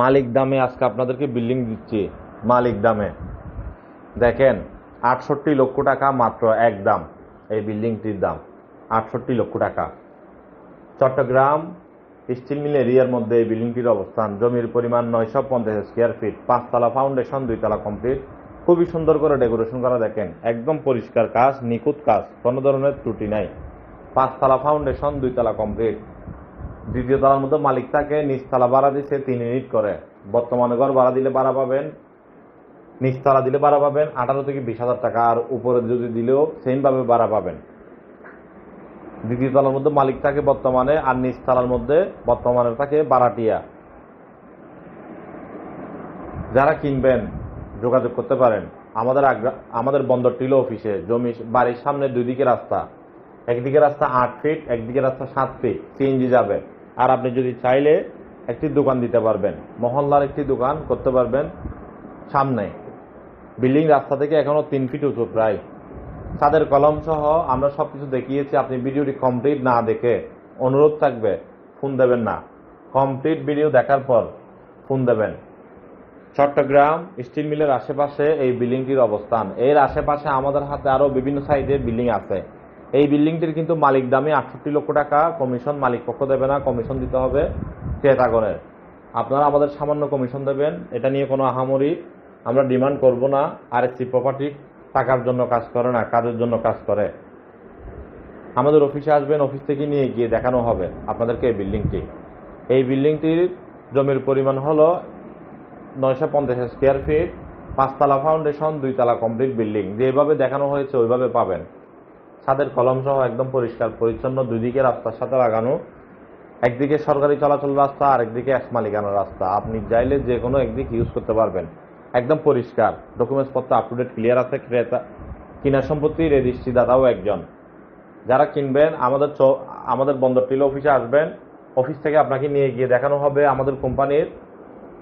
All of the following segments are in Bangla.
মালিক দামে আজকে আপনাদেরকে বিল্ডিং দিচ্ছি, মালিক দামে। দেখেন, আটষট্টি লক্ষ টাকা মাত্র এক দাম, এই বিল্ডিংটির দাম, আটষট্টি লক্ষ টাকা। চট্টগ্রাম স্টিল মিল এরিয়ার মধ্যে এই বিল্ডিংটির অবস্থান, জমির পরিমাণ নয়শো পঞ্চাশ স্কোয়ার ফিট পাঁচতলা ফাউন্ডেশন দুইতলা কমপ্লিট খুবই সুন্দর করে ডেকোরেশন করা, দেখেন, একদম পরিষ্কার কাজ, নিখুঁত কাজ, কোনো ধরনের ত্রুটি নাই। পাঁচতলা ফাউন্ডেশন দুইতলা কমপ্লিট দ্বিতীয় তলার মধ্যে মালিক থাকে নিচতলা ভাড়া দিচ্ছে তিন ইউনিট করে। বর্তমানে ঘর ভাড়া দিলে ভাড়া পাবেন নিচতলা দিলে ভাড়া পাবেন, আঠারো থেকে বিশ হাজার টাকা। আর উপরে যদি দিলেও সেমভাবে ভাড়া পাবেন। দ্বিতীয় তলার মধ্যে মালিক থাকে বর্তমানে আর নিচ তলার মধ্যে বর্তমানে থাকে বারাটিয়া যারা কিনবেন, যোগাযোগ করতে পারেন, আমাদের আমাদের বন্দর টিলো অফিসে, জমি বাড়ির সামনে দুই দিকে রাস্তা। একদিকে রাস্তা আট ফিট একদিকে রাস্তা সাত ফিট সিএনজি যাবে। আর আপনি যদি চাইলে একটি দোকান দিতে পারবেন, মহল্লার একটি দোকান করতে পারবেন সামনে বিল্ডিং রাস্তা থেকে এখনও তিন ফিট উঁচু প্রায়। ছাদের কলম সহ আমরা সবকিছু দেখিয়েছি, আপনি ভিডিওটি কমপ্লিট না দেখে অনুরোধ থাকবে, ফোন দেবেন না। কমপ্লিট ভিডিও দেখার পর ফোন দেবেন। চট্টগ্রাম স্টিল মিলের আশেপাশে এই বিল্ডিংটির অবস্থান। এর আশেপাশে আমাদের হাতে আরও বিভিন্ন সাইজের বিল্ডিং আছে। এই বিল্ডিংটির কিন্তু মালিক দামে আটষট্টি লক্ষ টাকা, কমিশন মালিক পক্ষ দেবে না, কমিশন দিতে হবে ক্রেতাগণের। আপনারা আমাদের সামান্য কমিশন দেবেন, এটা নিয়ে কোনো আহামরি আমরা ডিমান্ড করব না আর এসি প্রপার্টি টাকার জন্য কাজ করে না, কাজের জন্য কাজ করে। আমাদের অফিসে আসবেন, অফিস থেকে নিয়ে গিয়ে দেখানো হবে আপনাদেরকে এই বিল্ডিংটি। এই বিল্ডিংটির জমির পরিমাণ হলো নয়শো পঞ্চাশ স্কোয়ার ফিট পাঁচতলা ফাউন্ডেশন দুইতলা কমপ্লিট বিল্ডিং। যেভাবে দেখানো হয়েছে, ওইভাবে পাবেন। ছাদের কলম সহ একদম পরিষ্কার, পরিচ্ছন্ন, দুদিকে রাস্তার সাথে লাগানো, একদিকে সরকারি চলাচল রাস্তা আর একদিকে এক মালিকানা রাস্তা। আপনি চাইলে যে কোনো একদিক ইউজ করতে পারবেন। একদম পরিষ্কার। ডকুমেন্টস পত্র আপ টু ডেট ক্লিয়ার আছে, ক্রেতা, কিনা সম্পত্তি রেজিস্ট্রি দাতাও একজন। যারা কিনবেন, আমাদের আমাদের বন্দর টিল অফিসে আসবেন, অফিস থেকে আপনাকে নিয়ে গিয়ে দেখানো হবে আমাদের কোম্পানির।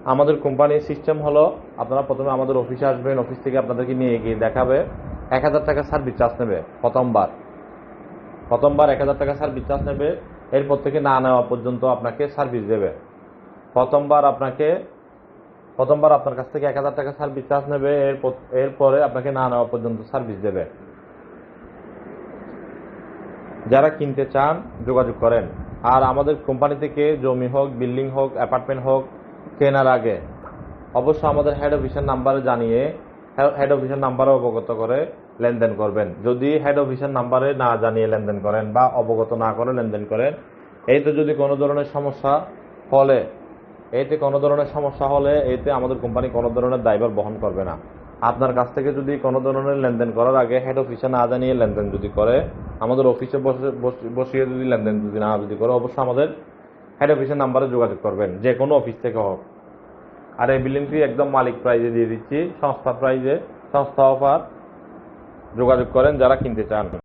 আমাদের কোম্পানির সিস্টেম হলো, আপনারা প্রথমে আমাদের অফিসে আসবেন, অফিস থেকে আপনাদেরকে নিয়ে গিয়ে দেখাবে। এক হাজার টাকা সার্ভিস চার্জ নেবে প্রথমবার। প্রথমবার এক হাজার টাকা সার্ভিস চার্জ নেবে, এরপর থেকে না নেওয়া পর্যন্ত আপনাকে সার্ভিস দেবে। প্রথমবার আপনাকে, প্রথমবার আপনার কাছ থেকে এক হাজার টাকা সার্ভিস চার্জ নেবে, এরপর, এরপরে আপনাকে না নেওয়া পর্যন্ত সার্ভিস দেবে। যারা কিনতে চান, যোগাযোগ করেন। আর আমাদের কোম্পানি থেকে জমি হোক বিল্ডিং হোক অ্যাপার্টমেন্ট হোক, কেনার আগে অবশ্য আমাদের হেড অফিসের নাম্বারে জানিয়ে হেড অফিসের নাম্বারে অবগত করে লেনদেন করবেন। যদি হেড অফিসের নাম্বারে না জানিয়ে লেনদেন করেন বা অবগত না করে লেনদেন করেন, এইতে যদি কোনো ধরনের সমস্যা হলে এতে কোনো ধরনের সমস্যা হলে এতে আমাদের কোম্পানি কোনো ধরনের দায়ভার বহন করবে না। আপনার কাছ থেকে যদি কোনো ধরনের লেনদেন করার আগে হেড অফিসে না জানিয়ে লেনদেন যদি করে, আমাদের অফিসে বসে বস- বসিয়ে যদি লেনদেন যদি না যদি করে, অবশ্যই আমাদের হেড অফিসের নাম্বারে যোগাযোগ করবেন, যে কোনো অফিস থেকে হোক। আর এই বিল্ডিংটি একদম মালিক প্রাইজে দিয়ে দিচ্ছি, সংস্থা প্রাইজে সংস্থা অফার যোগাযোগ করেন যারা কিনতে চান।